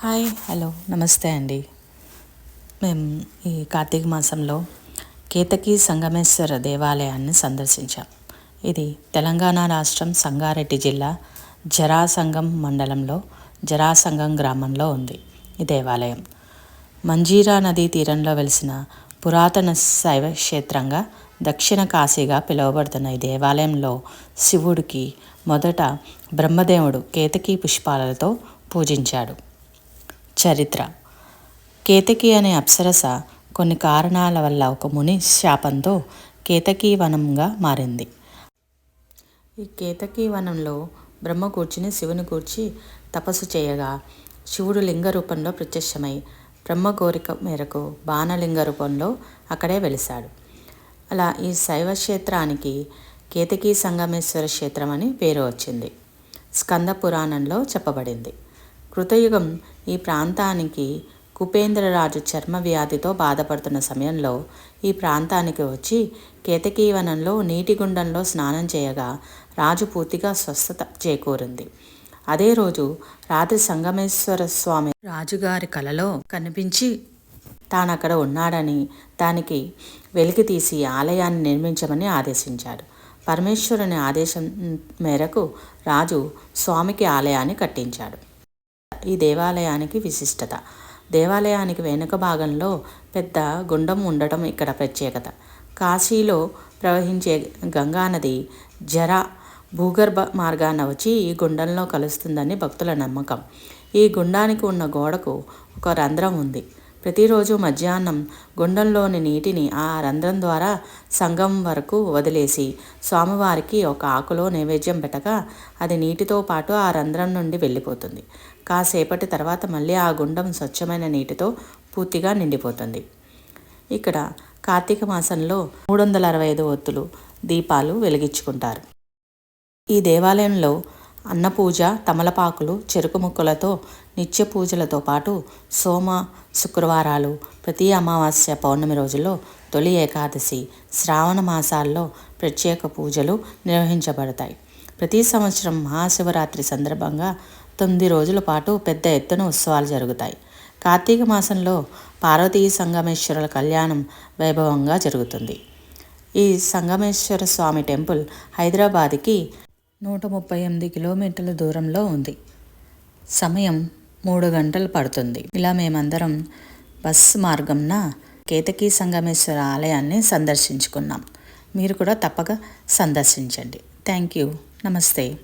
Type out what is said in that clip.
Hi hello నమస్తే అండి. మేము ఈ కార్తీక మాసంలో కేతకి సంగమేశ్వర దేవాలయాన్ని సందర్శించాం. ఇది తెలంగాణ రాష్ట్రం సంగారెడ్డి జిల్లా జరాసంగం మండలంలో జరాసంగం గ్రామంలో ఉంది ఈ దేవాలయం. మంజీరా నదీ తీరంలో వెలిసిన పురాతన శైవ క్షేత్రంగా దక్షిణ కాశీగా పిలువబడుతున్న ఈ దేవాలయంలో శివుడికి మొదట బ్రహ్మదేవుడు కేతకీ పుష్పాలతో పూజించాడు. చరిత్ర. కేతకి అనే అప్సరస కొన్ని కారణాల వల్ల ఒక ముని శాపంతో కేతకీ వనంగా మారింది. ఈ కేతకీ వనంలో బ్రహ్మ కూర్చుని శివుని కూర్చి తపస్సు చేయగా శివుడు లింగ రూపంలో ప్రత్యక్షమై బ్రహ్మ కోరిక మేరకు బాణలింగ రూపంలో అక్కడే వెలిశాడు. అలా ఈ శైవ క్షేత్రానికి కేతకీ సంగమేశ్వర క్షేత్రం అని పేరు వచ్చింది. స్కంద పురాణంలో చెప్పబడింది. కృతయుగం ఈ ప్రాంతానికి కుపేంద్రరాజు చర్మ వ్యాధితో బాధపడుతున్న సమయంలో ఈ ప్రాంతానికి వచ్చి కేతకీవనంలో నీటి గుండంలో స్నానం చేయగా రాజు పూర్తిగా స్వస్థత చేకూరింది. అదే రోజు రాత్రి సంగమేశ్వర స్వామి రాజుగారి కలలో కనిపించి తాను అక్కడ ఉన్నాడని దానికి వెలికి తీసి ఆలయాన్ని నిర్మించమని ఆదేశించాడు. పరమేశ్వరుని ఆదేశం మేరకు రాజు స్వామికి ఆలయాన్ని కట్టించాడు. ఈ దేవాలయానికి విశిష్టత. దేవాలయానికి వెనుక భాగంలో పెద్ద గుండం ఉండటం ఇక్కడ ప్రత్యేకత. కాశీలో ప్రవహించే గంగానది జర భూగర్భ మార్గాన వచ్చి ఈ గుండంలో కలుస్తుందని భక్తుల నమ్మకం. ఈ గుండానికి ఉన్న గోడకు ఒక రంధ్రం ఉంది. ప్రతిరోజు మధ్యాహ్నం గుండంలోని నీటిని ఆ రంధ్రం ద్వారా సంగం వరకు వదిలేసి స్వామివారికి ఒక ఆకులో నైవేద్యం పెట్టగా అది నీటితో పాటు ఆ రంధ్రం నుండి వెళ్ళిపోతుంది. కాసేపటి తర్వాత మళ్ళీ ఆ గుండం స్వచ్ఛమైన నీటితో పూర్తిగా నిండిపోతుంది. ఇక్కడ కార్తీక మాసంలో మూడు వందల అరవై ఐదు ఒత్తులు దీపాలు వెలిగించుకుంటారు. ఈ దేవాలయంలో అన్నపూజ తమలపాకులు చెరుకు ముక్కలతో నిత్య పూజలతో పాటు సోమ శుక్రవారాలు ప్రతి అమావాస్య పౌర్ణమి రోజుల్లో తొలి ఏకాదశి శ్రావణ మాసాల్లో ప్రత్యేక పూజలు నిర్వహించబడతాయి. ప్రతి సంవత్సరం మహాశివరాత్రి సందర్భంగా తొమ్మిది రోజుల పాటు పెద్ద ఎత్తున ఉత్సవాలు జరుగుతాయి. కార్తీక మాసంలో పార్వతీ సంగమేశ్వరుల కళ్యాణం వైభవంగా జరుగుతుంది. ఈ సంగమేశ్వర స్వామి టెంపుల్ హైదరాబాద్కి నూట ముప్పై ఎనిమిది కిలోమీటర్ల దూరంలో ఉంది. సమయం మూడు గంటలు పడుతుంది. ఇలా మేమందరం బస్ మార్గంన కేతకీ సంగమేశ్వర ఆలయాన్ని సందర్శించుకున్నాం. మీరు కూడా తప్పక సందర్శించండి. Thank you. నమస్తే.